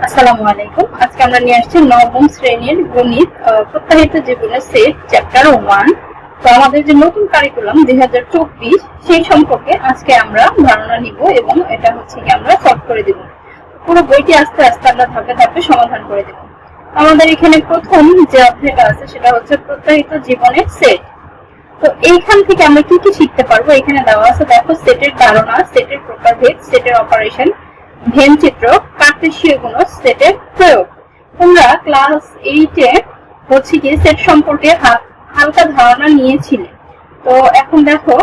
আসসালামু আলাইকুম। আজকে আমরা নিয়ে আসছি নবম শ্রেণির গণিত প্রত্যাহিত জীবনের সেট চ্যাপ্টার ওয়ান তো আমাদের যে নতুন কারিকুলাম দুই হাজার চব্বিশ, সেই সম্পর্কে আজকে আমরা ধারণা নিব এবং এটা হচ্ছে কি আমরা সলভ করে দিব। পুরো বইটি আস্তে আস্তে আমরা ধাপে ধাপে সমাধান করে দেব। আমাদের এখানে প্রথম যে অধ্যায়টা আছে, সেটা হচ্ছে প্রত্যাহিত জীবনের সেট। তো এইখান থেকে আমরা কি কি শিখতে পারব? এখানে দেওয়া আছে, দেখো, সেটের ধারণা, সেটের প্রকারভেদ, সেটের অপারেশন ভেন চিত্র কার্তেশীয় গুণ সেটের প্রয়োগ। তোমরা ক্লাস এইটে হচ্ছে কি সেট সম্পর্কে হালকা ধারণা নিয়েছিলে। তো এখন দেখো,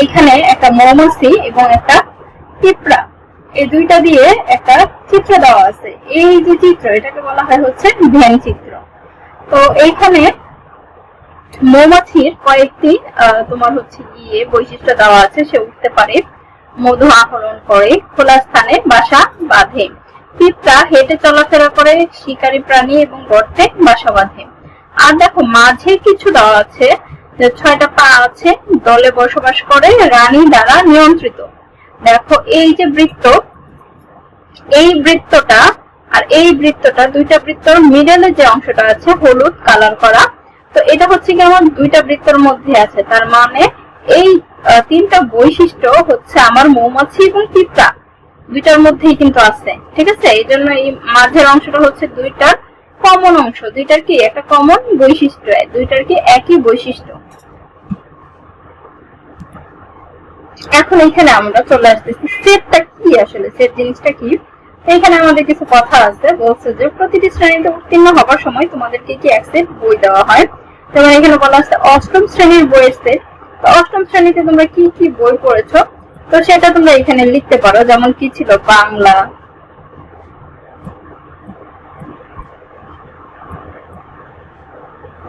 এইখানে একটা মৌমাছি এবং একটা পিঁপড়া। এই দুইটা দিয়ে একটা চিত্র দেওয়া আছে। এই যে চিত্র, এটাকে বলা হয় হচ্ছে ভেন চিত্র। তো এইখানে মৌমাছির কয়েকটি তোমার হচ্ছে গিয়ে বৈশিষ্ট্য দেওয়া আছে, সে উঠতে পারে। মধু আহরণ করে, খোলা স্থানে বাসা বাঁধে। পিঁপড়া হেঁটে চলাফেরা করে, শিকারী প্রাণী এবং গর্তে বাসা বাঁধে। আর দেখো, মাঝে কিছু দেওয়া আছে, যে ছয়টা পা আছে, দলে বসবাস করে রানী দ্বারা নিয়ন্ত্রিত। দেখো, এই যে বৃত্ত, এই বৃত্তটা আর এই বৃত্তটা, দুইটা বৃত্তর মিডলে যে অংশটা আছে, হলুদ কালার করা। তো এটা হচ্ছে কি আমার দুইটা বৃত্তর মধ্যে আছে, তার মানে এই তিনটা বৈশিষ্ট্য হচ্ছে আমার মৌমাছি এবং পিঁপড়া। দুইটার মধ্যেই কিন্তু আছে, ঠিক আছে? এই জন্য এই মাঝের অংশটা হচ্ছে দুইটার কমন অংশ। দুইটার কি একটা কমন বৈশিষ্ট্য? দুইটার কি একই বৈশিষ্ট্য? এখন এখানে আমরা চলে আসতেছি। সেটটা কি আসলে? সেট জিনিসটা কি? এখানে আমাদের কিছু কথা আছে। বলছে যে প্রতিটি শ্রেণীতে উত্তীর্ণ হবার সময় তোমাদেরকে কি এক সেট বই দেওয়া হয়? যেমন এখানে বলা আছে অষ্টম শ্রেণির বইয়ের সেট। অষ্টম শ্রেণীতে তোমরা কি কি বই পড়েছো? তো সেটা তোমরা এখানে লিখতে পারো, যেমন কি ছিল বাংলা।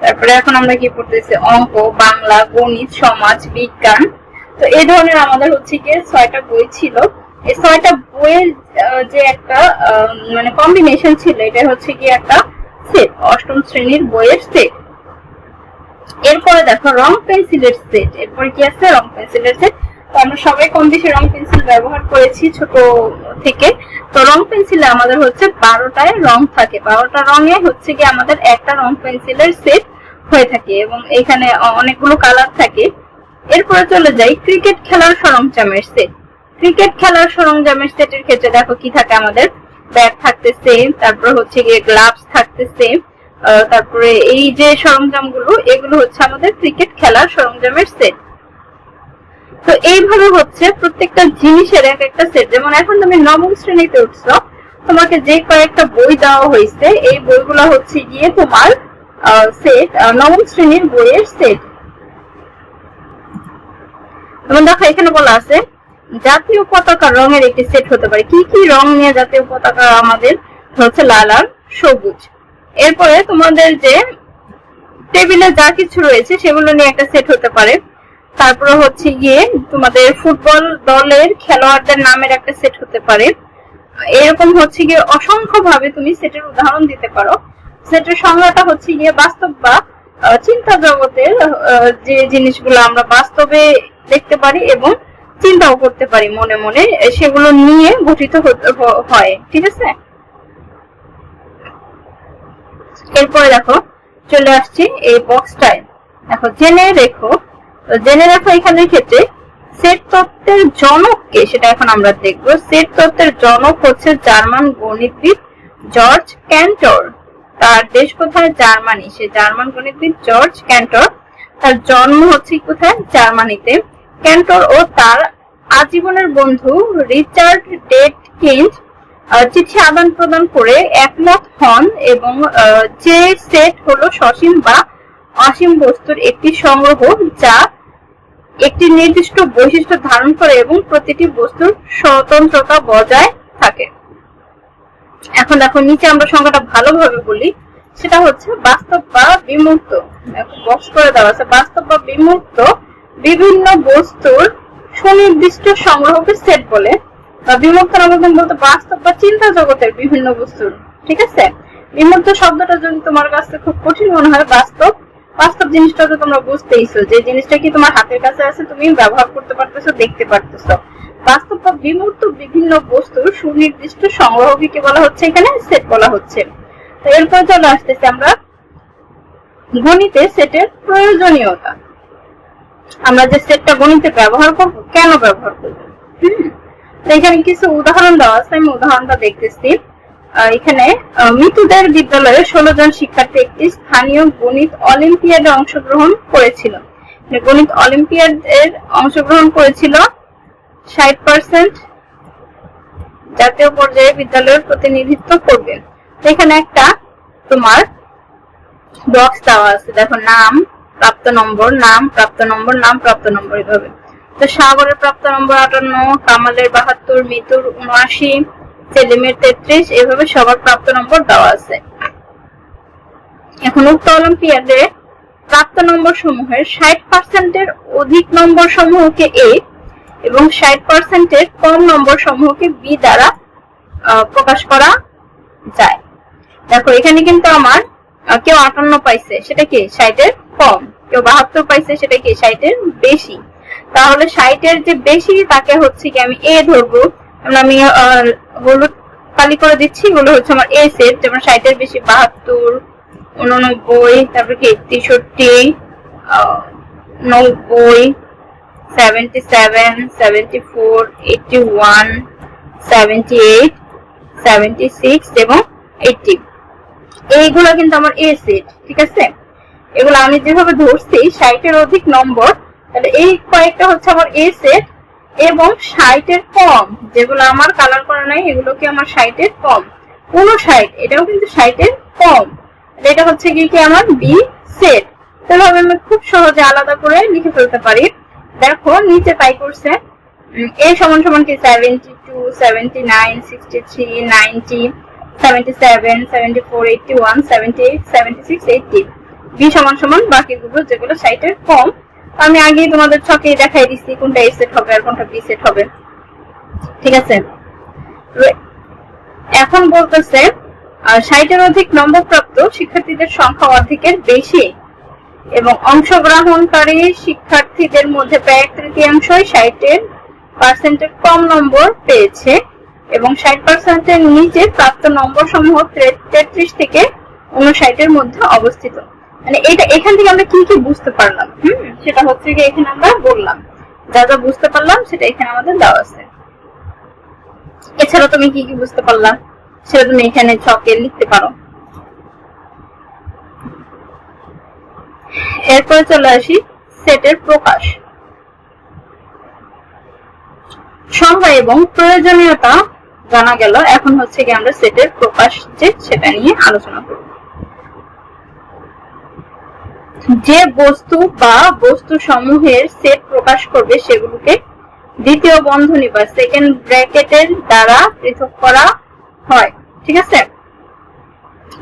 তারপরে এখন আমরা কি পড়তেছি? অঙ্ক, বাংলা, গণিত, সমাজ, বিজ্ঞান। তো এই ধরনের আমাদের হচ্ছে কি ছয়টা বই ছিল। এই ছয়টা বইয়ের যে একটা মানে কম্বিনেশন ছিল এটা হচ্ছে কি একটা সেট অষ্টম শ্রেণির বইয়ের সেট এরপরে দেখো, রং পেন্সিলের সেট এরপরে কি আছে? রং পেন্সিলের সেট তো আমরা সবাই কম বেশি রং পেন্সিল ব্যবহার করেছি ছোট থেকে। তো রং পেন্সিলে আমাদের হচ্ছে বারোটায় রং থাকে। বারোটা রঙে হচ্ছে কি আমাদের একটা রং পেন্সিলের সেট হয়ে থাকে এবং এখানে অনেকগুলো কালার থাকে। এরপরে চলে যাই ক্রিকেট খেলার সরঞ্জামের সেট ক্রিকেট খেলার সরঞ্জামের সেটের ক্ষেত্রে দেখো কি থাকে আমাদের? ব্যাট থাকতেছে, তারপর হচ্ছে গিয়ে গ্লাভস থাকতেছে। তারপরে এই যে সরঞ্জামগুলো, এগুলো হচ্ছে আমাদের ক্রিকেট খেলার সরঞ্জামের সেট তো এইভাবে হচ্ছে প্রত্যেকটা জিনিসের এক একটা সেট যেমন এখন তুমি নবম শ্রেণীতে উঠছো, তোমাকে যে কয়েকটা বই দেওয়া হয়েছে, এই বইগুলো হচ্ছে গিয়ে তোমার সেট নবম শ্রেণির বইয়ের সেট যেমন দেখো, এখানে বলা আছে, জাতীয় পতাকা রঙের একটি সেট হতে পারে। কি কি রং নিয়ে জাতীয় পতাকা আমাদের হচ্ছে লাল আর সবুজ? এরপরে তোমাদের যে টেবিলে যা কিছু রয়েছে সেগুলো নিয়ে একটা সেট হতে পারে। তারপরে হচ্ছে গিয়ে তোমাদের ফুটবল দলের খেলোয়াড়দের নামের একটা সেট হতে পারে। এরকম হচ্ছে গিয়ে অসংখ্য ভাবে তুমি সেটের উদাহরণ দিতে পারো। সেটের সংজ্ঞাটা হচ্ছে গিয়ে বাস্তব বা চিন্তা জগতের যে জিনিসগুলো আমরা বাস্তবে দেখতে পারি এবং চিন্তাও করতে পারি মনে মনে সেগুলো নিয়ে গঠিত হয়। ঠিক আছে? এরপরে দেখো, চলে আসছি এই বক্সটায় দেখো, জেনে রেখো। জেনে রাখো এখানের ক্ষেত্রে সেট তত্ত্বের জনককে সেটা এখন আমরা দেখব। সেট তত্ত্বের জনক হচ্ছে জার্মান গণিতবিদ জর্জ ক্যান্টর। তার দেশ কোথায়? জার্মানি। সে জার্মান গণিতবিদ জর্জ ক্যান্টর। তার জন্ম হচ্ছে কোথায়? জার্মানিতে। ক্যান্টর ও তার আজীবনের বন্ধু রিচার্ড ডেট কিন্ট চিঠি আদান প্রদান করে একমত হন এবং যে সেট হলো সসীম বা অসীম বস্তুর একটি সংগ্রহ যা একটি নির্দিষ্ট বৈশিষ্ট্য ধারণ করে এবং প্রতিটি বস্তুর স্বতন্ত্রতা বজায় থাকে। এখন দেখো, নিচে আমরা সংখ্যাটা ভালোভাবে বলি। সেটা হচ্ছে, বাস্তব বা বিমূর্ত। বক্স করে দেওয়া আছে, বাস্তব বা বিমূর্ত বিভিন্ন বস্তুর সুনির্দিষ্ট সংগ্রহকে সেট বলে। বা বিমূর্ত আমাদের বলতে বাস্তব বা চিন্তা জগতের বিভিন্ন বস্তুর, ঠিক আছে? বিমূর্ত শব্দটা যদি তোমার কাছে খুব কঠিন মনে হয়, বাস্তব বাস্তব জিনিসটা তো তোমরা বুঝতেইছো। যে জিনিসটা কি তোমার হাতের কাছে আছে, তুমি ব্যবহার করতে পারতেছো, দেখতে পারতেছো। বাস্তব বা বিমূর্ত বিভিন্ন বস্তুর সুনির্দিষ্ট সংগ্রহকে বলা হচ্ছে এখানে? সেট বলা হচ্ছে। তো এরপর চলে আসতেছে আমরা গণিতে সেটের প্রয়োজনীয়তা। আমরা যে সেটটা গণিতে ব্যবহার করব, কেন ব্যবহার করব? এখানে কিছু উদাহরণ দেওয়া আছে, আমি উদাহরণটা দেখতেছি। এখানে মৃতুদের বিদ্যালয়ে ষোলো জন শিক্ষার্থী একটি স্থানীয় গণিত অলিম্পিয়াডে অংশগ্রহণ করেছিল। মানে গণিত অলিম্পিয়াড এর অংশগ্রহণ করেছিল ষাট পার্সেন্ট জাতীয় পর্যায়ে বিদ্যালয়ের প্রতিনিধিত্ব করবে এখানে একটা তোমার বক্স দেওয়া আছে, দেখো নাম, প্রাপ্ত নম্বর, নাম, প্রাপ্ত নম্বর, নাম, প্রাপ্ত নম্বর এভাবে তো সাগরের প্রাপ্ত নম্বর আটান্ন, কামালের বাহাত্তর, মিতুর উনআশি, সেলিমের তেত্রিশ, এভাবে সবার প্রাপ্ত নম্বর দেওয়া আছে। এখন উক্ত অলিম্পিয়াডে প্রাপ্ত নম্বর সমূহের ষাট পার্সেন্টের অধিক নম্বর সমূহকে এ এবং ষাট পার্সেন্টের কম নম্বর সমূহকে বি দ্বারা প্রকাশ করা যায়। দেখো, এখানে কিন্তু আমার কেউ আটান্ন পাইছে, সেটা কি? ষাটের কম। কেউ বাহাত্তর পাইছে, সেটা কি? ষাটের বেশি। তাহলে ষাটের যে বেশি, তাকে হচ্ছে কি আমি এ ধরবো। যেমন আমি হলুদ কালি করে দিচ্ছি, এগুলো হচ্ছে আমার এ সেট যেমন ষাটের বেশি বাহাত্তর, উননব্বই, তারপরে কি, তেষট্টি নব্বই seven four one eight six এবং এইগুলো কিন্তু আমার এ সেট ঠিক আছে? এগুলো আমি যেভাবে ধরছি ষাটের অধিক নম্বর এই কয়েকটা হচ্ছে আমার এ সেট এবং ষাটের কম যেগুলো আমার কালার করা নাই, এগুলো কি আমার ষাটের কম উনষাট এটাও কিন্তু ষাটের কম এটা হচ্ছে কি কি আমার বি সেট তাহলে আমি খুব সহজে আলাদা করে লিখে ফেলতে পারি। দেখো, নিচে তাই করছে। এ সমান সমান কি? Seventy two seventy nine sixty three ninety seventy seven seventy four eighty one seventy eight seventy six eighty B সমান সমান বাকিগুলো যেগুলো সাইটের কম আমি আগেই তোমাদের ছকে দেখাই দিচ্ছি কোনটা এ সেট হবে আর কোনটা বি সেট হবে। ঠিক আছে? এখন বলতেছে ষাটের অধিক নম্বর প্রাপ্ত শিক্ষার্থীদের সংখ্যা অর্ধেকের বেশি এবং অংশগ্রহণকারী শিক্ষার্থীদের মধ্যে প্রায় এক তৃতীয়াংশই ষাটের পার্সেন্টের কম নম্বর পেয়েছে এবং ষাট পার্সেন্টের নিচে প্রাপ্ত নম্বর সমূহ তেত্রিশ থেকে উনষাটের মধ্যে অবস্থিত। মানে এটা এখান থেকে আমরা কি কি বুঝতে পারলাম? হুম? সেটা হচ্ছে কি এখানে আমরা বললাম। যা যা বুঝতে পারলাম, সেটা এখানে আমাদের দেওয়া আছে। এছাড়া তুমি কি কি বুঝতে পারলাম? সেটা তুমি এখানে ছকে লিখতে পারো। এরপরে চলে আসি সেটের প্রকাশ। সংজ্ঞা এবং প্রয়োজনীয়তা জানা গেল। এখন হচ্ছে কি আমরা সেটের প্রকাশ যে, সেটা নিয়ে আলোচনা করব। যে বস্তু বা বস্তু সমূহের সেট প্রকাশ করবে সেগুলোকে দ্বিতীয় বন্ধনী বা সেকেন্ড ব্র্যাকেটের দ্বারা পৃথক করা হয়, ঠিক আছে?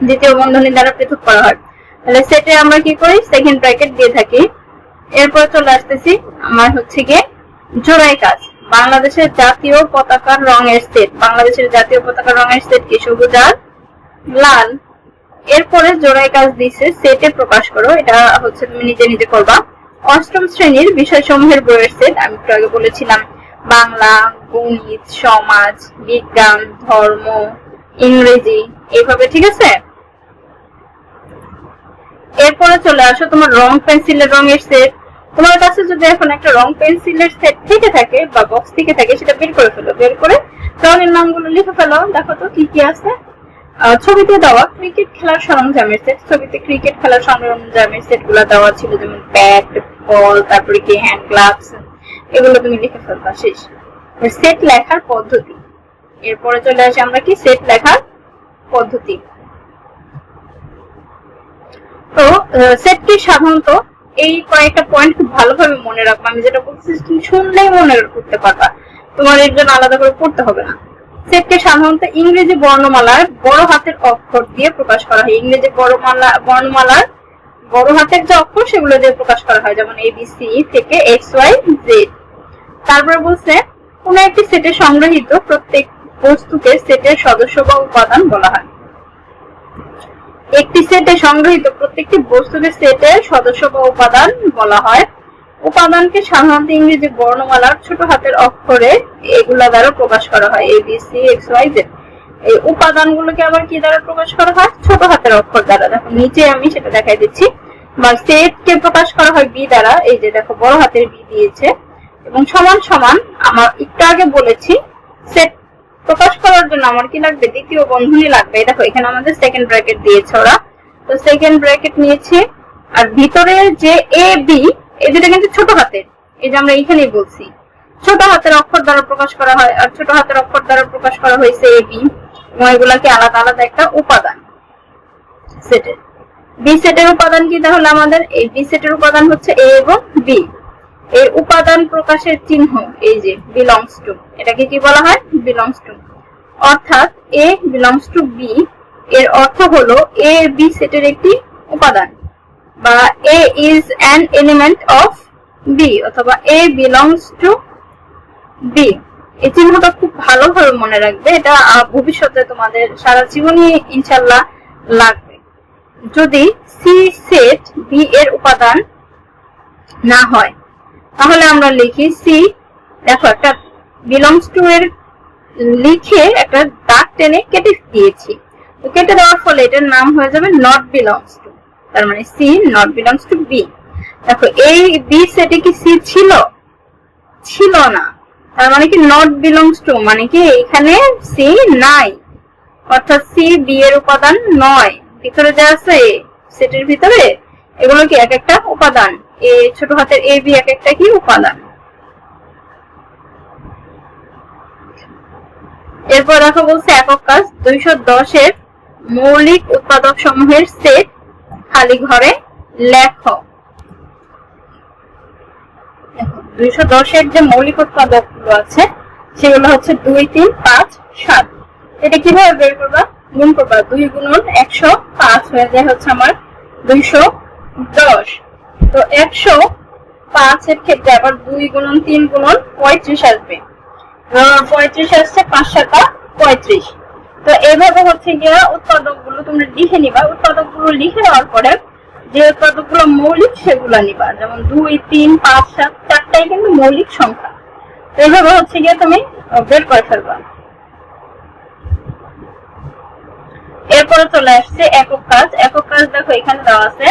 দ্বিতীয় বন্ধনী দ্বারা পৃথক করা হয়। তাহলে সেটে আমরা কি করি? সেকেন্ড ব্র্যাকেট দিয়ে থাকি। এরপর চলে আসতেছি আমার হচ্ছে গিয়ে জোড়াই কাজ। বাংলাদেশের জাতীয় পতাকার রঙের সেট বাংলাদেশের জাতীয় পতাকার রঙের সেট কি? সবুজ আর লাল। এরপরে জোড়াই কাজ দিছে সেটে প্রকাশ করো, এটা হচ্ছে তুমি নিজে নিজে করবা। অষ্টম শ্রেণির বিষয়সমূহের বইয়ের সেট আমি একটু আগে বলেছিলাম, বাংলা, গণিত, সমাজ, বিজ্ঞান, ধর্ম, ইংরেজি, এইভাবে, ঠিক আছে? এরপরে চলে আসো তোমার রং পেন্সিলের রঙের সেট তোমার কাছে যদি এখন একটা রং পেন্সিলের সেট থেকে থাকে বা বক্স থেকে থাকে, সেটা বের করে ফেলো, বের করে রঙের নামগুলো লিখে ফেলো। দেখো তো কি কি আছে। ছবিতে দেওয়া ক্রিকেট খেলার সরঞ্জামের সেট ছবিতে ক্রিকেট খেলার সরঞ্জামের সেটগুলা দেওয়া ছিল, যেমন ব্যাট বল তারপরে কি হ্যান্ড গ্লাভস এগুলো তুমি লিখে ফেলবা, শেষ। সেট লেখার পদ্ধতি। এরপরে চলে আসে আমরা কি সেট লেখার পদ্ধতি। তো সেটটি সাধারণত এই কয়েকটা পয়েন্ট খুব ভালোভাবে মনে রাখব। আমি যেটা বলছি তুমি শুনলেই মনে করতে পারবা। তোমার এর জন্য আলাদা করে পড়তে হবে না। সেটকে সাধারণত ইংরেজি বর্ণমালার বড় হাতের অক্ষর দিয়ে প্রকাশ করা হয়। ইংরেজি বড়মালা বর্ণমালার বড় হাতের যে অক্ষর, সেগুলো দিয়ে প্রকাশ করা হয়, যেমন এবিসি থেকে এক্স ওয়াই জেড তারপরে বলছে, কোন একটি সেটে সংগ্রহীত প্রত্যেক বস্তুকে সেটের সদস্য বা উপাদান বলা হয়। একটি সেটে সংগ্রহীত প্রত্যেকটি বস্তুকে সেটের সদস্য বা উপাদান বলা হয়। উপাদানকে সাধারণত ইংরেজি বর্ণমালার ছোট হাতের অক্ষরে এগুলা দ্বারা প্রকাশ করা হয় A B C X Y Z এই উপাদানগুলোকে আবার কি দ্বারা প্রকাশ করা হয়? ছোট হাতের অক্ষর দ্বারা। দেখো, নিচে আমি সেটা দেখাই দিচ্ছি। বা সেট কে প্রকাশ করা হয় বি দ্বারা। এই যে দেখো, বড় হাতের বি দিয়েছে। এবং সমান সমান, আমার একটু আগে বলেছি সেট প্রকাশ করার জন্য আমার কি লাগবে? দ্বিতীয় বন্ধনী লাগবে। দেখো, এখানে আমাদের সেকেন্ড ব্র্যাকেট দিয়েছে ওরা। তো সেকেন্ড ব্র্যাকেট নিয়েছি। আর ভিতরে যে এ বি এই দুটো কিন্তু ছোট হাতের, এই যে আমরা এখানেই বলছি। ছোট হাতের অক্ষর দ্বারা প্রকাশ করা হয়, আর ছোট হাতের অক্ষর দ্বারা প্রকাশ করা হয়েছে এ বি এবং এগুলাকে আলাদা আলাদা একটা উপাদান সেটের বি সেটের উপাদান কি তাহলে আমাদের? এই বি সেটের উপাদান হচ্ছে এ এবং বি এই উপাদান প্রকাশের চিহ্ন, এই যে বিলংস টু এটাকে কি বলা হয়? বিলংস টু অর্থাৎ এ বিলংস টু বি এর অর্থ হলো এ বি সেটের একটি উপাদান। বা A is an element of B অথবা এ বিলংস টু বি এই চিহ্নটা খুব ভালোভাবে মনে রাখবে, এটা ভবিষ্যতে তোমাদের সারা জীবনই ইনশাল্লাহ লাগবে। যদি সি সেট বি এর উপাদান না হয়, তাহলে আমরা লিখি সি দেখো, একটা বিলংস টু এর লিখে একটা দাগ টেনে কেটে দিয়েছি। কেটে দেওয়ার ফলে এটার নাম হয়ে যাবে নট বিলংস তার মানে C not belongs to B দেখো এই বি সেটে কি সি ছিল? ছিল না। তার মানে কি নট বিলংস টু মানে কি এখানে সি নাই। অর্থাৎ সি বি এর উপাদান নয়। ভিতরে যা আছে সেটের ভিতরে, এগুলো কি এক একটা উপাদান? এ ছোট হাতের এ বি এক একটা কি উপাদান? এরপর দেখো বলছে একক কাজ। দুইশো দশের মৌলিক উৎপাদক সমূহের সেট খালি ঘরে লেখ। দুইশো দশের যে মৌলিক উৎপাদকগুলো আছে, সেগুলো হচ্ছে দুই, তিন, পাঁচ, সাত। এটা কীভাবে বের করবা? গুণ করবা। দুই গুণন একশো পাঁচ হয়ে যায় হচ্ছে আমার দুইশো দশ। তো একশো পাঁচের ক্ষেত্রে আবার দুই গুণন তিন গুণন পঁয়ত্রিশ আসবে। পঁয়ত্রিশ আসছে পাঁচ সাতা পঁয়ত্রিশ। তো এইভাবে হচ্ছে গিয়া উৎপাদকগুলো তোমরা লিখে নিবা। উৎপাদকগুলো লিখে নেওয়ার পরে যে উৎপাদকগুলো মৌলিক সেগুলো নিবা। যেমন দুই, তিন, পাঁচ, সাত, চারটাই কিন্তু মৌলিক সংখ্যা। তো এইভাবে হচ্ছে গিয়ে তুমি বের করে ফেলবা। এরপরে চলে আসছে একক কাজ। একক কাজ দেখো, এখানে দেওয়া আছে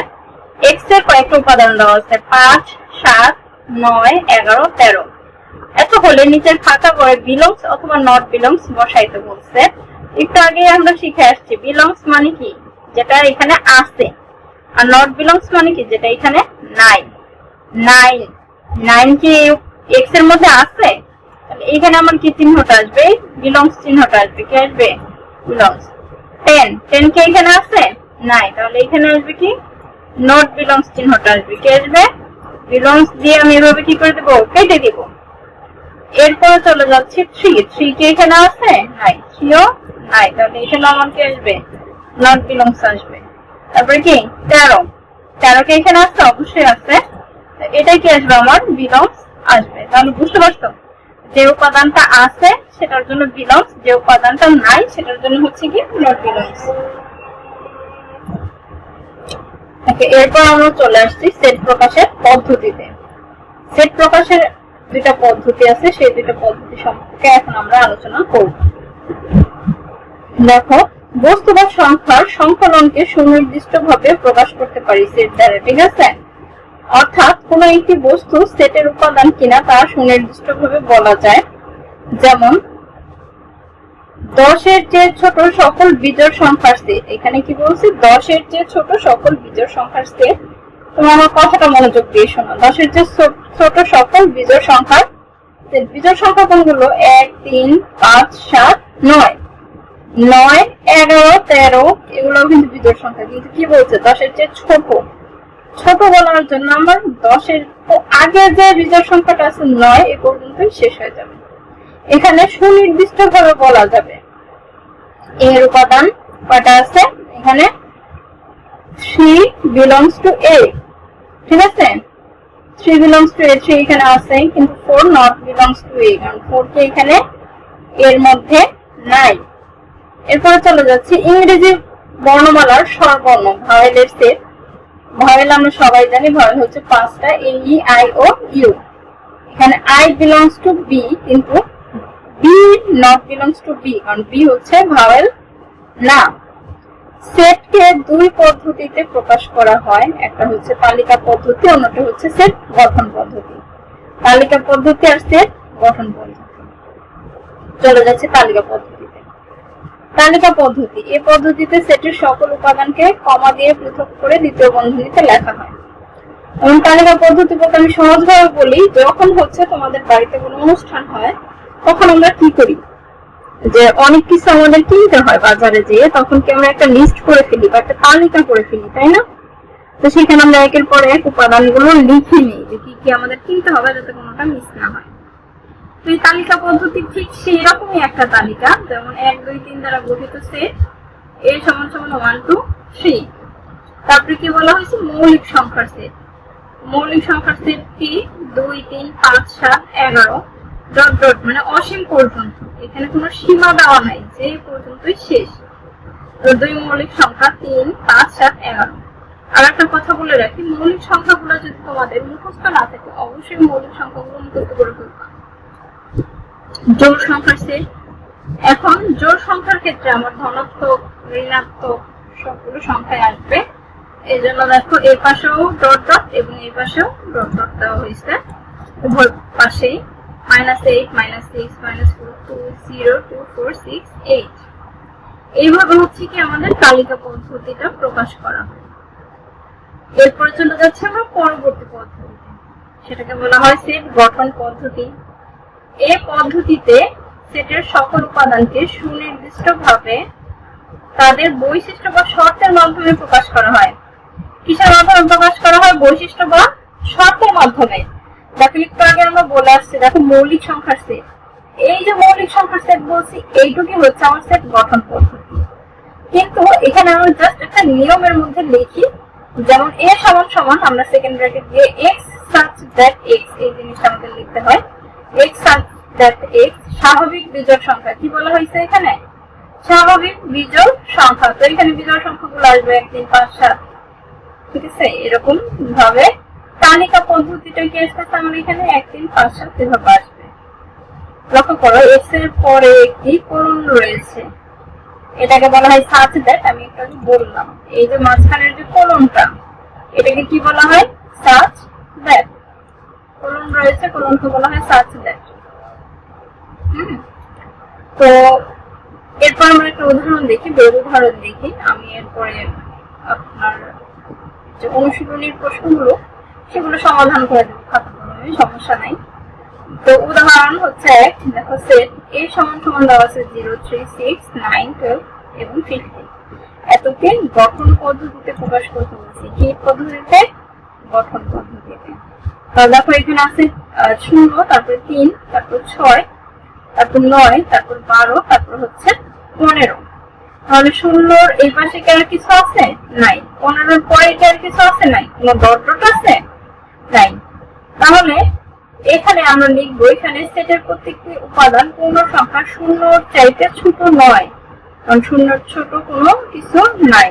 এক্সের কয়েকটা উপাদান দেওয়া আছে, পাঁচ, সাত, নয়, এগারো, তেরো। এত হলে নিচের ফাঁকা করে বিলংস অথবা নট বিলংস বসাইতে বলছে। একটু আগে আমরা শিখে আসছি বিলংস মানে কি? যেটা এখানে আছে। আর নট বিলংস মানে কি? যেটা এখানে নাই। নাইন নাইন কি এক্সের মধ্যে আছে? এখানে আমার কি চিহ্নটা আসবে? বিলংস চিহ্নটা আসবে। কি আসবে? বিলংস টেন টেন কি এখানে আছে? নাই। তাহলে এখানে আসবে কি? নট বিলংস চিহ্নটা আসবে। কি আসবে? বিলংস দিয়ে আমি এভাবে কি করে দেবো? কেটে দিব। এরপরে চলে যাচ্ছি থ্রি থ্রি কি এখানে আছে? নাই। থ্রিও নাই তাহলে এখানে আমার কি আসবে। নট বিলংস আসবে। তারপরে কি? তেরো তেরো কি এখানে আছে অবশ্যই আছে এটাই কি আসবে আমার? বিলংস আসবে। তাহলে বুঝতে পারছ? যে উপাদানটা আছে, সেটার জন্য বিলংস যে উপাদানটা নাই, সেটার জন্য হচ্ছে কি? নট বিলংস এরপর আমরা চলে আসছি সেট প্রকাশের পদ্ধতিতে। সেট প্রকাশের দুইটা পদ্ধতি আছে, সেই দুইটা পদ্ধতি সম্পর্কে এখন আমরা আলোচনা করব। দেখো, বস্তু বা সংখ্যার সংকলনকে সুনির্দিষ্ট ভাবে প্রকাশ করতে পারি সেট দ্বারা, ঠিক আছে? অর্থাৎ কোন একটি বস্তু সেটের উপাদান কিনা তা সুনির্দিষ্ট ভাবে বলা যায়। যেমন, দশের যে ছোট সকল বিজোড় সংখ্যার সেট এখানে কি বলছি? দশের যে ছোট সকল বিজোড় সংখ্যার সেট তুমি আমার কথাটা মনোযোগ দিয়ে শোনো। দশের যে ছোট সকল বিজোড় সংখ্যার বিজোড় সংখ্যা কোনগুলো? এক, তিন, পাঁচ, সাত, নয়। নয়, এগারো, তেরো। এগুলো কিন্তু বিজোড় সংখ্যা, কিন্তু কি বলছে? দশের যে ছোট। ছোট বলার জন্য আমার দশের আগে যে বিজোড় সংখ্যাটা আছে নয়, এ পর্যন্তই শেষ হয়ে যাবে। এখানে সুনির্দিষ্ট ভাবে বলা যাবে। এর উপাদান কয়টা আছে? এখানে থ্রি বিলংস টু এ ঠিক আছে? Three belongs to A three এখানে আছে, কিন্তু four not belongs to A কারণ ফোর কে এখানে এর মধ্যে নাই। এরপরে চলে যাচ্ছে ইংরেজি বর্ণমালার স্বরবর্ণ ভাওয়েলের সেট। ভয়েল আমরা সবাই জানি ভয়েল হচ্ছে পাঁচটা, A E I O U. এখানে আই বিলংস টু বি কিন্তু B not belongs to B কারণ বি হচ্ছে ভাওয়েল না। সেটকে দুই পদ্ধতিতে প্রকাশ করা হয়, একটা হচ্ছে তালিকা পদ্ধতি, অন্যটা হচ্ছে সেট গঠন পদ্ধতি। তালিকা পদ্ধতি আর সেট গঠন পদ্ধতি। চলে যাচ্ছে তালিকা পদ্ধতিতে তালিকা পদ্ধতি। এ পদ্ধতিতে সেটের সকল উপাদানকে কমা দিয়ে পৃথক করে দ্বিতীয় বন্ধনীতে লেখা হয়। এবং তালিকা পদ্ধতি বলতে আমি সহজভাবে বলি, যখন হচ্ছে তোমাদের বাড়িতে কোনো অনুষ্ঠান হয়, তখন আমরা কি করি? যে অনেক কিছু আমাদের কিনতে হয় বাজারে যেয়ে, তখন কি আমরা একটা লিস্ট করে ফেলি বা একটা তালিকা করে ফেলি, তাই না? তো সেখানে আমরা একের পর এক উপাদানগুলো লিখে নিই যে কি কি আমাদের কিনতে হবে যাতে কোনোটা মিস না হয়। এই তালিকা পদ্ধতি ঠিক সেই রকমই একটা তালিকা, যেমন এক, দুই, তিন দ্বারা গঠিত সেট এ সমান সমান ওয়ান টু থ্রি তারপরে কি বলা হয়েছে? মৌলিক সংখ্যার সেট মৌলিক সংখ্যার সেটটি দুই, তিন, পাঁচ, সাত, এগারো। ডট ডট মানে অসীম পর্যন্ত। এখানে কোনো সীমা দেওয়া নাই, যে পর্যন্তই শেষ। দুই মৌলিক সংখ্যা, তিন, পাঁচ, সাত, এগারো। আর একটা কথা বলে রাখি, মৌলিক সংখ্যাগুলো যদি তোমাদের মুখস্থ না থাকে, অবশ্যই মৌলিক সংখ্যাগুলো মুখস্থ করে ফেলবা। জোড় সংখ্যার সেট। এখন জোড় সংখ্যার ক্ষেত্রে আমার ধনাত্মক, ঋণাত্মক সবগুলো সংখ্যায় আসবে। এই জন্য দেখো এই পাশেও ডট ডট এবং এই পাশেও ডট ডট দেওয়া হয়েছে। উভয় পাশেই minus eight minus six minus four two zero two four six eight এইভাবে হচ্ছে কি আমাদের তালিকা পদ্ধতিটা প্রকাশ করা হয়। এরপরে চলে যাচ্ছে আমরা পরবর্তী পদ্ধতিতে। সেটাকে বলা হয় সেট গঠন পদ্ধতি। এই পদ্ধতিতে সেটের সকল উপাদানকে সুনির্দিষ্টভাবে তাদের বৈশিষ্ট্য বা শর্তের মাধ্যমে প্রকাশ করা হয়। কিসের মাধ্যমে প্রকাশ করা হয়? বৈশিষ্ট্য বা শর্তের মাধ্যমে। দেখো, একটু আগে আমরা বলে আসছি, দেখো, মৌলিক সংখ্যার সেট। এই যে মৌলিক সংখ্যার সেট বলছি, এইটুকুই হচ্ছে আমার সেট গঠন পদ্ধতি। কিন্তু এখানে আমরা জাস্ট একটা নিয়মের মধ্যে লিখি, যেমন এ সমান সমান আমরা সেকেন্ড ব্র্যাকেট দিয়ে এক্স সাচ দ্যাট এক্স এই জিনিসটা আমাদের লিখতে হয়। এক্স সাচ দ্যাট এক্স স্বাভাবিক বিজোড় সংখ্যা। কি বলা হয়েছে এখানে? স্বাভাবিক বিজোড় সংখ্যা। তো এখানে বিজোড় সংখ্যাগুলো আসবে এক, তিন, পাঁচ, সাত। ঠিক আছে? এরকম ভাবে তালিকা পদ্ধতিটা কি আসতেছে আমার এখানে এক, তিন, পাঁচ, সাত এভাবে আসবে। লক্ষ্য করো এক্সের পরে একটি কোলন রয়েছে। এটাকে বলা হয় সাচ দ্যাট আমি একটু বললাম। এই যে মাঝখানের যে কোলনটা এটাকে কি বলা হয়? সাচ দ্যাট কোলন রয়েছে কোলনকে বলা হয় সাচ দ্যাট তো এরপর আমরা একটা উদাহরণ দেখি বের উদাহরণ দেখি। আমি এরপরে আপনার যে অনুশীলনীর প্রশ্নগুলো, সেগুলো সমাধান করে দেবো, খাতা কলমে, সমস্যা নাই। তো উদাহরণ হচ্ছে এক, দেখো সেট এ সমান সমান দেওয়া আছে zero three six nine twelve এবং ফিফটিন এতকে গঠন পদ্ধতিতে প্রকাশ করতে বলছি, কি পদ্ধতিতে? গঠন পদ্ধতিতে। দেখো, এখানে আছে শূন্য, তারপর তিন, তারপর ছয়, তারপর নয়, তারপর বারো, তারপর হচ্ছে পনেরো। তাহলে ষোলোর এই পাশে কি আর কিছু আছে? নাই। পনেরোর পরে কি আর কিছু আছে? নাই। কোনো ডট আছে? নাই। তাহলে এখানে আমরা লিখব, এখানে সেটের প্রত্যেকটি উপাদান পূর্ণ সংখ্যা শূন্যর চাইতে ছোট নয়। কারণ শূন্যর ছোট কোনো কিছু নাই।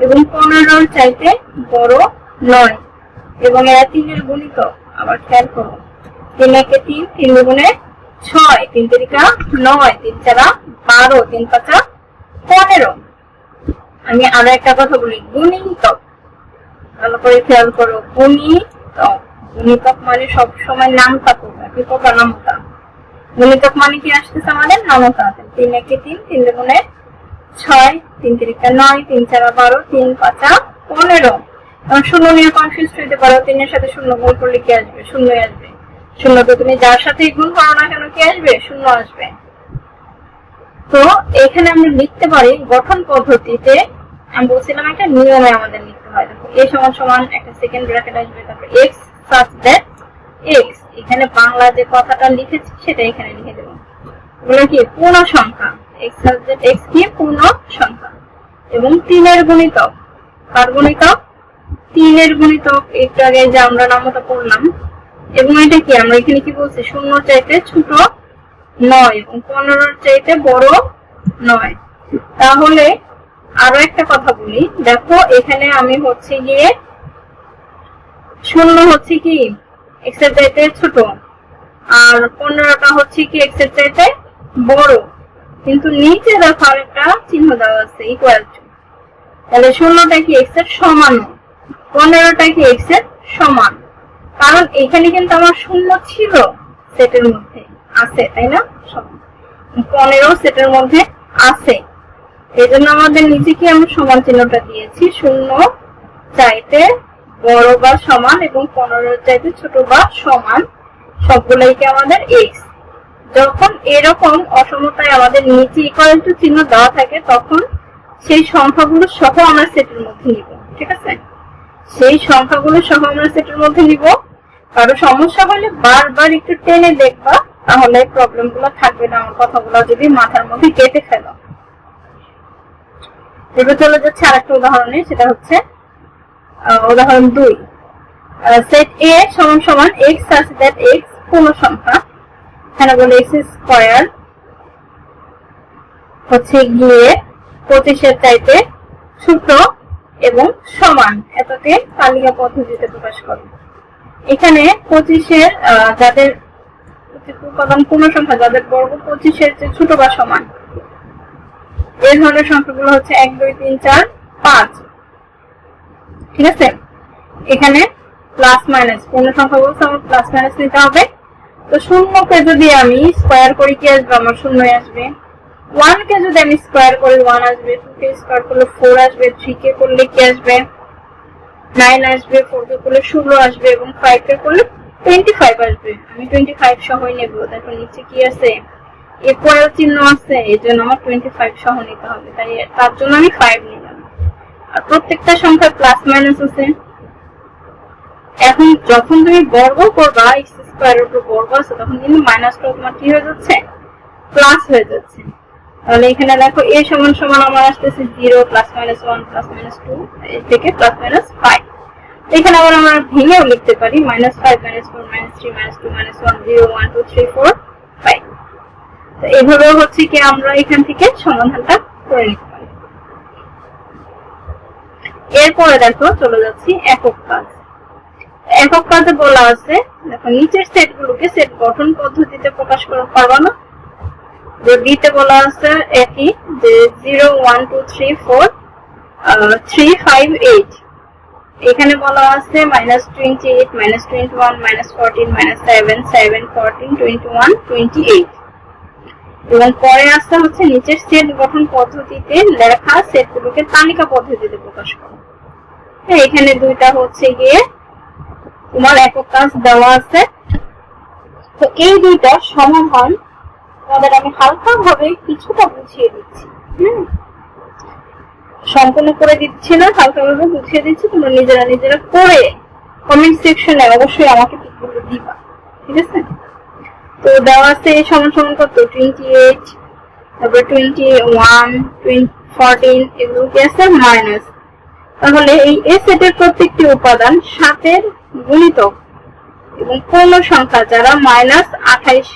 এবং পনেরোর চাইতে বড় নয়। এবং এরা তিনের গুণিত। আবার খেয়াল করো। তিন একে তিন তিন গুণে ছয়। তিন তিরিকা নয়, তিন চারা বারো, তিন পাঁচা পনেরো। আমি আরও একটা কথা বলি গুণিতক ভালো করে খেয়াল করো গুণিতক গুণিতক মানে সব সময় নাম থাকুক একক নামতা? গুণিতক মানে কি আসতেছে আমাদের? নামতা। তিন একে তিন তিন দুগুণে ছয়, তিন তিরিকা নয়, তিন চারা বারো, তিন পাঁচা পনেরো। শূন্য নিয়ে কনফিউজ হইতে পারো, তিনের সাথে শূন্য গুণ করলে কি আসবে? শূন্যই আসবে। শূন্য তো তুমি যার সাথে গুণ করো না কেন, কি আসবে? শূন্য আসবে। তো এখানে আমরা লিখতে পারি গঠন পদ্ধতিতে, আমি বলছিলাম একটা নিয়মে আমাদের লিখতে হয়। দেখো এ সমান সমান একটা সেকেন্ড ব্র্যাকেট আসবে, তারপর এক্স সাচ দ্যাট এক্স এখানে বাংলা যে কথাটা লিখেছি সেটা এখানে লিখে দেবো। এগুলো কি? পূর্ণ সংখ্যা। এক্স সাচ দ্যাট এক্স কি? পূর্ণ সংখ্যা। এবং তিনের গুণিতক। কার গুণিতক? তিনের গুণিতক একটু আগে যে আমরা নামতা পড়লাম, এবং এটা কি? আমরা এখানে কি বলছি? শূন্য চাইতে ছোট নয় এবং পনেরোর চাইতে বড় নয়। তাহলে আরও একটা কথা বলি। দেখো, এখানে আমি হচ্ছে গিয়ে শূন্য হচ্ছে কি? এক্সের চাইতে ছোট। আর পনেরোটা হচ্ছে কি এক্সের চাইতে বড়? কিন্তু নিচে দেখো আরেকটা চিহ্ন দেওয়া আছে ইকুয়াল টু তাহলে শূন্যটা কি এক্সের সমান? পনেরোটা কি এক্সের সমান। কারণ এখানে কিন্তু আমার শূন্য ছিল সেটের মধ্যে। আছে, তাই না? পনেরো সেটের মধ্যে আছে। এই জন্য আমাদের নিচে কি আমরা সমান চিহ্নটা দিয়েছি? শূন্য চাইতে বড় বা সমান এবং পনেরো চাইতে ছোট বা সমান সবগুলাই কি আমাদের এক্স যখন এরকম অসমতায় আমাদের নিচে ইকুয়াল টু চিহ্ন দেওয়া থাকে, তখন সেই সংখ্যাগুলো সহ আমরা সেটের মধ্যে নিব। ঠিক আছে? সেই সংখ্যাগুলো সহ আমরা সেটের মধ্যে নিব। কারও সমস্যা হলে বারবার একটু টেনে দেখবা, তাহলে প্রবলেমগুলো থাকবে না, আমার কথাগুলো যদি মাথার মধ্যে কেটে ফেলো। এবার চলে যাচ্ছে আরেকটা উদাহরণে, সেটা হচ্ছে উদাহরণ দুই। সেট এ সমান সমান এক্স সাচ দ্যাট এক্স কোন সংখ্যা। এখানে বলে এক্স স্কোয়ার হচ্ছে গিয়ে পঁচিশের চাইতে ছোট এবং সমান। এতকে তালিকা পদ্ধতিতে প্রকাশ করে। এখানে পঁচিশের যাদের উপাদান পূর্ণ সংখ্যা, যাদের বর্গ পঁচিশের চেয়ে ছোট বা সমান এই ধরনের সংখ্যাগুলো হচ্ছে এক, দুই, তিন, চার, পাঁচ। ঠিক আছে? এখানে প্লাস মাইনাস পূর্ণ সংখ্যা বলছে আমার প্লাস মাইনাস নিতে হবে। তো শূন্যকে যদি আমি স্কোয়ার করি, কি আসবে? আমার শূন্যই আসবে। ওয়ান কে যদি আমি স্কোয়ার করি ওয়ান আসবে টু কে স্কোয়ার করলে ফোর আসবে থ্রি কে করলে কি আসবে? নাইন আসবে ফোর কে করলে ষোলো আসবে এবং ফাইভ কে করলে টোয়েন্টি ফাইভ আসবে। আমি টোয়েন্টি ফাইভ সহই নেব, দেখো নিচে কি আছে? ইকুয়াল চিহ্ন আছে, এই জন্য আমার টোয়েন্টি ফাইভ সহ নিতে হবে, তাই তার জন্য আমি ফাইভ নিলাম। আর প্রত্যেকটা সংখ্যায় প্লাস মাইনাস আছে। এখন যখন তুমি বর্গ করবা এক্স স্কোয়ারের উপর বর্গ আছে, তখন কিন্তু মাইনাসটা তোমার কি হয়ে যাচ্ছে? প্লাস হয়ে যাচ্ছে। তাহলে এখানে দেখো এ সমান সমান আমার আসতেছে zero plus minus one plus minus two এর থেকে প্লাস মাইনাস ফাইভ এখানে আবার আমরা ভেঙেও লিখতে পারি minus five minus four minus three minus two minus one zero one two three four five তো এভাবেও হচ্ছে কি আমরা এখান থেকে সমাধানটা করে নিতে পারি। এরপরে দেখো চলে যাচ্ছি একক কাজ। একক কাজে বলা আছে, দেখো নিচের সেট গুলোকে সেট গঠন পদ্ধতিতে প্রকাশ করা পারবা না। বিতে বলা আছে একই যে zero one two three four three five eight এখানে বলা আছে minus twenty eight minus twenty one minus fourteen minus seven seven fourteen twenty one twenty eight এবং পরে আসতে হচ্ছে নিচের সেট গঠন পদ্ধতিতে লেখা সেটগুলোকে তালিকা পদ্ধতিতে প্রকাশ করো। হ্যাঁ, এখানে দুইটা হচ্ছে গিয়ে তোমার একক কাজ দেওয়া আছে। তো এই দুইটা সমাধান তোমাদের আমি হালকা ভাবে কিছুটা বুঝিয়ে দিচ্ছি। হম? সম্পূর্ণ করে দিচ্ছি না হালকা ভাবে বুঝিয়ে দিচ্ছি, তোমরা নিজেরা নিজেরা করে কমেন্ট সেকশনে অবশ্যই আমাকে টিকগুলো দিবা, ঠিক আছে? তো দেওয়া আছে সমান সমান কত? টোয়েন্টি এইট তারপর টোয়েন্টি ওয়ান টোয়েন্টি ফোরটিন এগুলো কি আছে? মাইনাস তাহলে এই এ সেটের প্রত্যেকটি উপাদান সাতের গুণিতক এবং পূর্ণ সংখ্যা যারা মাইনাস আঠাইশ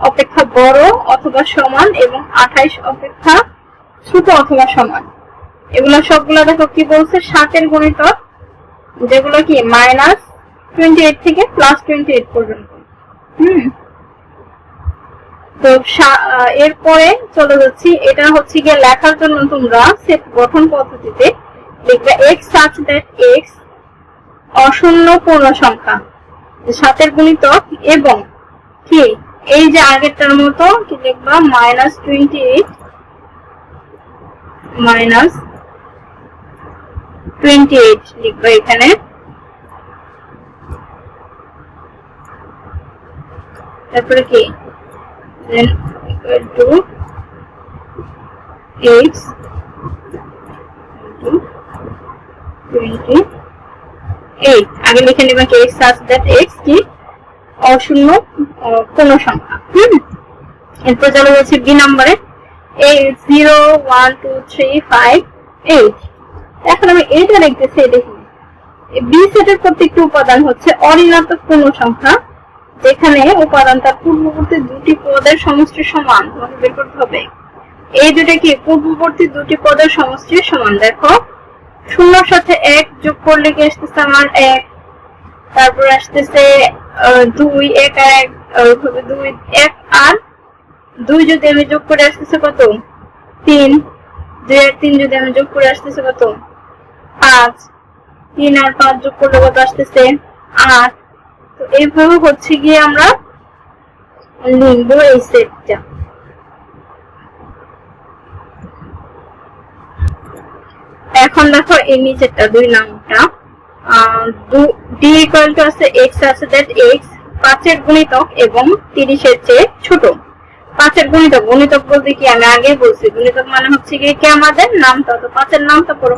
অপেক্ষা বড় অথবা সমান এবং আঠাইশ অপেক্ষা ছোট অথবা সমান। এগুলো সবগুলো দেখো কি বলছে? সাতের গণিতক, যেগুলো কি? মাইনাস টোয়েন্টি এইট থেকে প্লাস টোয়েন্টি এইট পর্যন্ত। হুম। তো এরপরে চলে যাচ্ছি। এটা হচ্ছে গিয়ে লেখার জন্য তোমরা সেট গঠন পদ্ধতিতে লিখবে এক্স সাচ দ্যাট এক্স অশূন্য পূর্ণ সংখ্যা সাতের গুণিতক এবং কি? এই যে আগেরটার মতো কি লিখবা minus twenty eight minus twenty eight লিখবা এখানে। তারপরে কি? then equal to x into 28 আগে লিখে নেবেন কি? x such that x কি? অশূন্য কোন সংখ্যা। হুম? এরপর চলে যাচ্ছে বি নম্বরে zero, one, two, three, five, eight. এখন আমি এইটা লিখতেছি দেখি বি সেটের প্রত্যেকটি উপাদান হচ্ছে অঋণাত্মক সংখ্যা, যেখানে উপাদান তার পূর্ববর্তী দুটি পদের সমষ্টির সমান। তোমাকে বের করতে হবে। এই দুটো কি? পূর্ববর্তী দুটি পদের সমষ্টির সমান। দেখো, শূন্যর সাথে এক যোগ করলে কি আসতেছে আমার এক? তারপর আসতেছে দুই এক আর এক দুই এক আর দুই যদি আমি যোগ করে আসতেছে কত? তিন। দুই আর তিন যদি আমি যোগ করে আসতেছে কত? পাঁচ। তিন আর পাঁচ যোগ করলে কত আসতেছে? আট। তো এইভাবে হচ্ছে গিয়ে আমরা লিখব এই সেটটা। এখন দেখো এই নিচেরটা, দুই নামটা। ডি পাঁচের গুণিতক এবং তিরিশের চেয়ে ছোট। পাঁচের গুণিতক গুণিতক বলতে কি? আমি বলছি, গুণিতক মানে হচ্ছে কি আমাদের? তো পাঁচের পুরো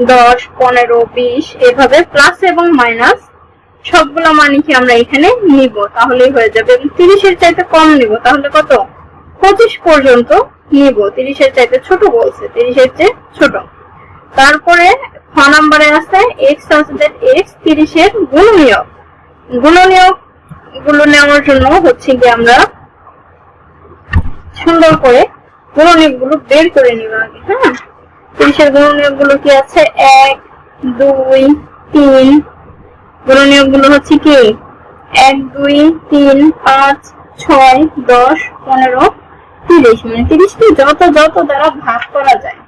দশ, পনেরো, বিশ, এভাবে প্লাস এবং মাইনাস সবগুলো মানে কি আমরা এখানে নিব, তাহলেই হয়ে যাবে। এবং তিরিশের চাইতে কম নিব, তাহলে কত? পঁচিশ পর্যন্ত নিব। তিরিশের চাইতে ছোট বলছে, তিরিশের চেয়ে ছোট। তারপরে খ নাম্বারে আছে এক্স দ্যাট এক্স তিরিশের গুণনীয়ক। গুণনীয়কগুলো নেওয়ার জন্য হচ্ছে কি আমরা সুন্দর করে গুণনীয়কগুলো বের করে নিব আগে হ্যাঁ? তিরিশের গুণনীয়কগুলো কি আছে? এক, দুই, তিন। গুণনীয়কগুলো হচ্ছে কি? এক, দুই, তিন, পাঁচ, ছয়, দশ, পনেরো, তিরিশ। মানে তিরিশকে যত যত দ্বারা ভাগ করা যায়।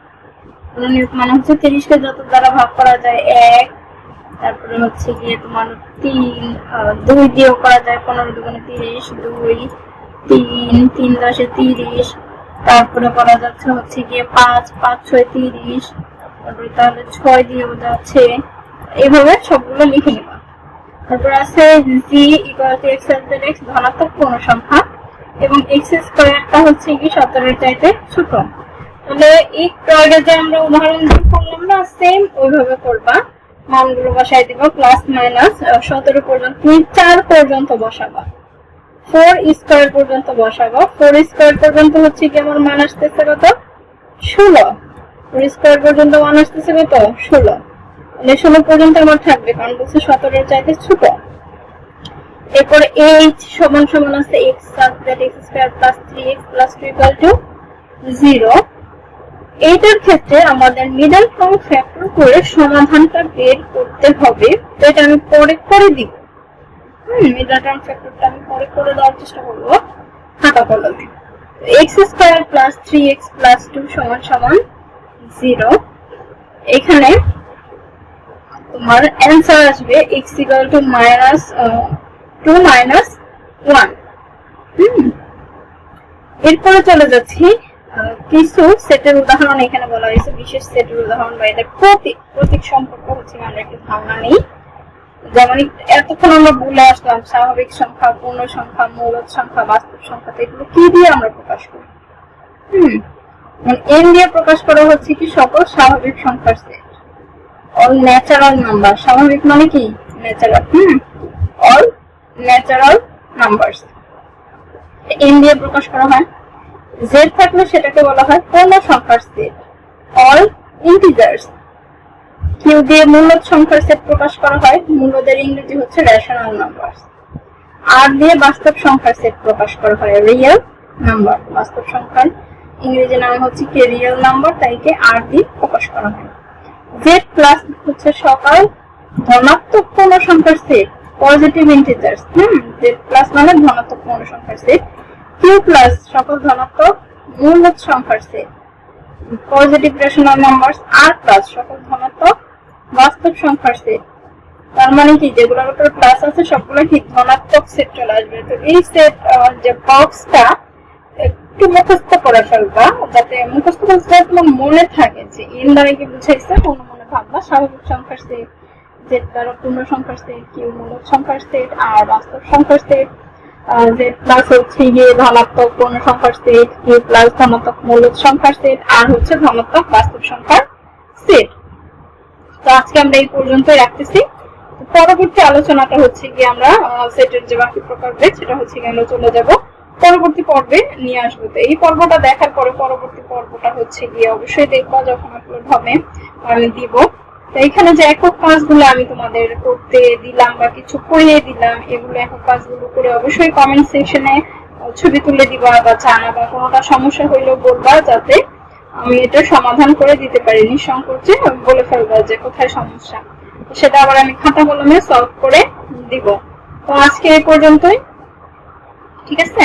গুণনীয়ক মানে হচ্ছে তিরিশকে যত দ্বারা ভাগ করা যায় এক, তারপরে হচ্ছে গিয়ে তোমার তিন দুই দিয়েও করা যায় পনেরো দুগুণে তিরিশ, দুই, তিন তিন দশে তিরিশ, তারপরে করা যাচ্ছে হচ্ছে গিয়ে পাঁচ পাঁচ ছয় তিরিশ, তারপরে তাহলে ছয় দিয়েও যাচ্ছে। এইভাবে সবগুলো লিখে নিবা। তারপর আছে G equal to X X ধনাত্মক পূর্ণ সংখ্যা এবং এক্স স্কোয়ারটা হচ্ছে কি সতেরোর চাইতে ছোট। তাহলে এই প্রয়োগে যে আমরা উদাহরণ দিয়ে করলাম না সেম ওইভাবে করবা। মানগুলো বসাই দিব প্লাস মাইনাস সতেরো পর্যন্ত তুমি চার পর্যন্ত বসাবা। ফোর স্কোয়ার পর্যন্ত বসাবো। ফোর স্কোয়ার পর্যন্ত হচ্ছে কি আমার মান আসতেছে কত? ষোলো। ফোর স্কোয়ার পর্যন্ত মান আসতেছে কত? ষোলো। তাহলে ষোলো পর্যন্ত আমার থাকবে, কারণ বলছে সতেরোর চাইতে ছোট। এরপরে এইচ সমান সমান আছে x that x square plus three x plus two equal to zero এইটার ক্ষেত্রে আমাদের মিডল টার্ম ফ্যাক্টর করে সমাধানটা বের করতে হবে। এটা আমি পরে করে দিব। হুম মিডল টার্ম ফ্যাক্টরটা আমি পরে করে দেওয়ার চেষ্টা করব। খাতা কলমে। X square plus three x plus two সমান সমান জিরো এখানে তোমার অ্যান্সার আসবে x equal to minus two minus one হুম, এরপরে চলে যাচ্ছি কিছু সেটের উদাহরণ এখানে বলা হয়েছে, বিশেষ সেটের উদাহরণ বা এদের প্রতীক প্রতীক সম্পর্ক হচ্ছে আমরা একটু ধারণা নেই। যেমন এতক্ষণ আমরা বলে আসলাম, স্বাভাবিক সংখ্যা, পূর্ণ সংখ্যা, মৌলিক সংখ্যা, বাস্তব সংখ্যা এগুলো কি দিয়ে আমরা প্রকাশ করি? হুম। এন দিয়ে প্রকাশ করা হচ্ছে কি, সকল স্বাভাবিক সংখ্যার সেট। অল ন্যাচারাল নাম্বার স্বাভাবিক মানে কি? ন্যাচারাল হুম। অল ন্যাচারাল নাম্বারস এন দিয়ে প্রকাশ করা হয়। জেড থাকলে সেটাকে বলা হয় পূর্ণ সংখ্যার সেট অল ইন্টিজার্স কিউ দিয়ে মূলদ সংখ্যার সেট প্রকাশ করা হয়। মূলদের ইংরেজি হচ্ছে রেশনাল নাম্বার আর দিয়ে বাস্তব সংখ্যার সেট প্রকাশ করা হয় রিয়েল নাম্বার বাস্তব সংখ্যার ইংরেজি নাম হচ্ছে কি রিয়েল নাম্বার তাইকে আর দিয়ে প্রকাশ করা হয়। জেড প্লাস হচ্ছে সকাল, ধনাত্মক পূর্ণ সংখ্যার সেট পজিটিভ ইন্টিজার্স হুম জেড প্লাস মানে ধনাত্মক পূর্ণ সংখ্যার সেট কিউ প্লাস সকল ধনাত্মক মূলদ সংখ্যার set positive rational numbers R plus সকল ধনাত্মক বাস্তব সংখ্যার সেট তার মানে কি? যেগুলোর উপর প্লাস আছে, সবগুলো কি ধনাত্মক সেট চলে আসবে? তো এই সেট যে বক্সটা একটু মুখস্থ করে ফেলবা, যাতে মুখস্থ করতে তোমার মনে থাকে। যে এন দ্বারা কি বুঝাইছে? মনে মনে ভাববা স্বাভাবিক সংখ্যার সেট জেড দ্বারা পূর্ণ সংখ্যার সেট কিউ মূলক সংখ্যার সেট আর বাস্তব সংখ্যার সেট জেড প্লাস হচ্ছে গিয়ে ধনাত্মক পূর্ণ সংখ্যার সেট কিউ প্লাস ধনাত্মক মূলক সংখ্যার সেট আর হচ্ছে ধনাত্মক বাস্তব সংখ্যার সেট তো আজকে আমরা এই পর্যন্তই রাখতেছি। পরবর্তী আলোচনাটা হচ্ছে গিয়ে আমরা সেটের যে বাকি প্রকারভেদ সেটা হচ্ছে গিয়ে আমরা চলে যাব পরবর্তী পর্বে নিয়ে আসব। তো এই পর্বটা দেখার পরে পরবর্তী পর্বটা হচ্ছে গিয়ে অবশ্যই দেখবা যখন আপলোড হবে আমি দিব। এখানে যে একক কাজগুলো আমি তোমাদের করতে দিলাম বা কিছু করিয়ে দিলাম, এগুলো একক কাজগুলো করে অবশ্যই কমেন্ট সেকশনে ছবি তুলে দিবা বা জানাবা। কোনোটা সমস্যা হইলেও বলবা যাতে আমি এটা সমাধান করে দিতে পারি নিঃসংকোচে বলে ফেলবা যে কোথায় সমস্যা। সেটা আবার আমি খাতা কলমে সলভ করে দিব। তো আজকে এই পর্যন্তই। ঠিক আছে?